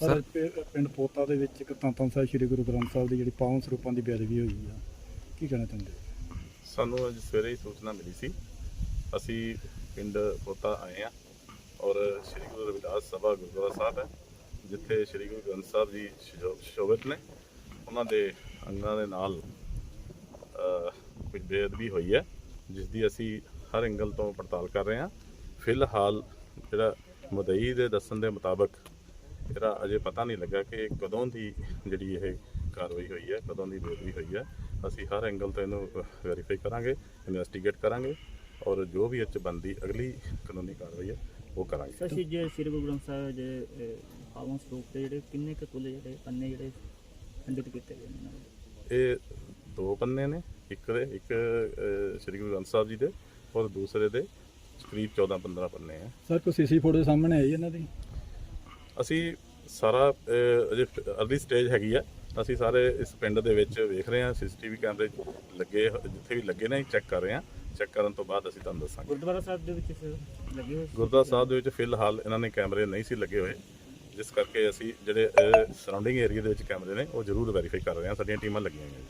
Sir? ਪਿੰਡ ਪੋਤਾ ਦੇ ਵਿੱਚ ਇੱਕ ਧੰਨ ਧੰਨ ਸਾਹਿਬ ਸ੍ਰੀ ਗੁਰੂ ਗ੍ਰੰਥ ਸਾਹਿਬ ਦੀ ਜਿਹੜੀ ਪਾਵਨ ਸਰੂਪਾਂ ਦੀ ਬੇਅਦਬੀ ਹੋਈ ਆ ਕੀ ਕਹਿਣਾ ਚਾਹੁੰਦੇ? ਸਾਨੂੰ ਅੱਜ ਸਵੇਰੇ ਹੀ ਸੂਚਨਾ ਮਿਲੀ ਸੀ ਅਸੀਂ ਪਿੰਡ ਪੋਤਾ ਆਏ ਆ ਔਰ ਸ੍ਰੀ ਗੁਰੂ ਰਵਿਦਾਸ ਸਭਾ ਗੁਰਦੁਆਰਾ ਸਾਹਿਬ ਹੈ ਜਿੱਥੇ ਸ੍ਰੀ ਗੁਰੂ ਗ੍ਰੰਥ ਸਾਹਿਬ ਜੀ ਸ਼ੋਭਿਤ ਨੇ। ਉਹਨਾਂ ਦੇ ਅੰਗਾਂ ਦੇ ਨਾਲ ਕੁਝ ਬੇਅਦਬੀ ਹੋਈ ਹੈ ਜਿਸ ਦੀ ਅਸੀਂ ਹਰ ਐਂਗਲ ਤੋਂ ਪੜਤਾਲ ਕਰ ਰਹੇ ਹਾਂ। ਫਿਲਹਾਲ ਜਿਹੜਾ ਮੁਦਈ ਦੇ ਦੱਸਣ ਦੇ ਮੁਤਾਬਕ ਇਹਦਾ ਅਜੇ ਪਤਾ ਨਹੀਂ ਲੱਗਾ ਕਿ ਕਦੋਂ ਦੀ ਜਿਹੜੀ ਇਹ ਕਾਰਵਾਈ ਹੋਈ ਹੈ ਕਦੋਂ ਦੀ ਬੇਅਦਬੀ ਹੋਈ ਹੈ। ਅਸੀਂ ਹਰ ਐਂਗਲ ਤੋਂ ਇਹਨੂੰ ਵੈਰੀਫਾਈ ਕਰਾਂਗੇ ਇਨਵੈਸਟੀਗੇਟ ਕਰਾਂਗੇ ਔਰ ਜੋ ਵੀ ਇਹ 'ਚ ਬਣਦੀ ਅਗਲੀ ਕਾਨੂੰਨੀ ਕਾਰਵਾਈ ਹੈ ਉਹ ਕਰਾਂਗੇ। ਸਰ ਸ਼੍ਰੀ ਜੇ ਸ੍ਰੀ ਗੁਰੂ ਗ੍ਰੰਥ ਸਾਹਿਬ ਦੇ ਪਾਵਨ ਸਰੂਪ ਦੇ ਜਿਹੜੇ ਕਿੰਨੇ ਕੁ ਕੁੱਲ ਜਿਹੜੇ ਪੰਨੇ ਜਿਹੜੇ ਖੰਡਿਤ ਕੀਤੇ ਗਏ ਨੇ? ਇਹ ਦੋ ਪੰਨੇ ਨੇ ਇੱਕ ਦੇ ਇੱਕ ਸ੍ਰੀ ਗੁਰੂ ਗ੍ਰੰਥ ਸਾਹਿਬ ਜੀ ਦੇ ਔਰ ਦੂਸਰੇ ਦੇ ਕਰੀਬ 14 15 ਪੰਨੇ ਆ। ਸਰ ਕੋਈ ਸੀਸੀ ਫੋਟੋ ਸਾਹਮਣੇ ਆਈ ਇਹਨਾਂ ਦੀ? ਅਸੀਂ ਸਾਰਾ ਅਜੇ ਅਰਲੀ ਸਟੇਜ ਹੈਗੀ ਆ। ਅਸੀਂ ਸਾਰੇ ਇਸ ਪਿੰਡ ਦੇ ਵਿੱਚ ਵੇਖ ਰਹੇ ਹਾਂ ਸੀਸੀਟੀਵੀ ਕੈਮਰੇ ਲੱਗੇ ਜਿੱਥੇ ਵੀ ਲੱਗੇ ਨੇ ਚੈੱਕ ਕਰ ਰਹੇ ਹਾਂ। ਚੈੱਕ ਕਰਨ ਤੋਂ ਬਾਅਦ ਅਸੀਂ ਤੁਹਾਨੂੰ ਦੱਸਾਂਗੇ। ਗੁਰਦੁਆਰਾ ਸਾਹਿਬ ਦੇ ਵਿੱਚ ਲੱਗੇ ਹੋਏ? ਗੁਰਦੁਆਰਾ ਸਾਹਿਬ ਦੇ ਵਿੱਚ ਫਿਲਹਾਲ ਇਹਨਾਂ ਨੇ ਕੈਮਰੇ ਨਹੀਂ ਸੀ ਲੱਗੇ ਹੋਏ। ਜਿਸ ਕਰਕੇ ਅਸੀਂ ਜਿਹੜੇ ਸਰਾਊਂਡਿੰਗ ਏਰੀਆ ਦੇ ਵਿੱਚ ਕੈਮਰੇ ਨੇ ਉਹ ਜ਼ਰੂਰ ਵੈਰੀਫਾਈ ਕਰ ਰਹੇ ਹਾਂ। ਸਾਡੀਆਂ ਟੀਮਾਂ ਲੱਗੀਆਂ ਹੋਈਆਂ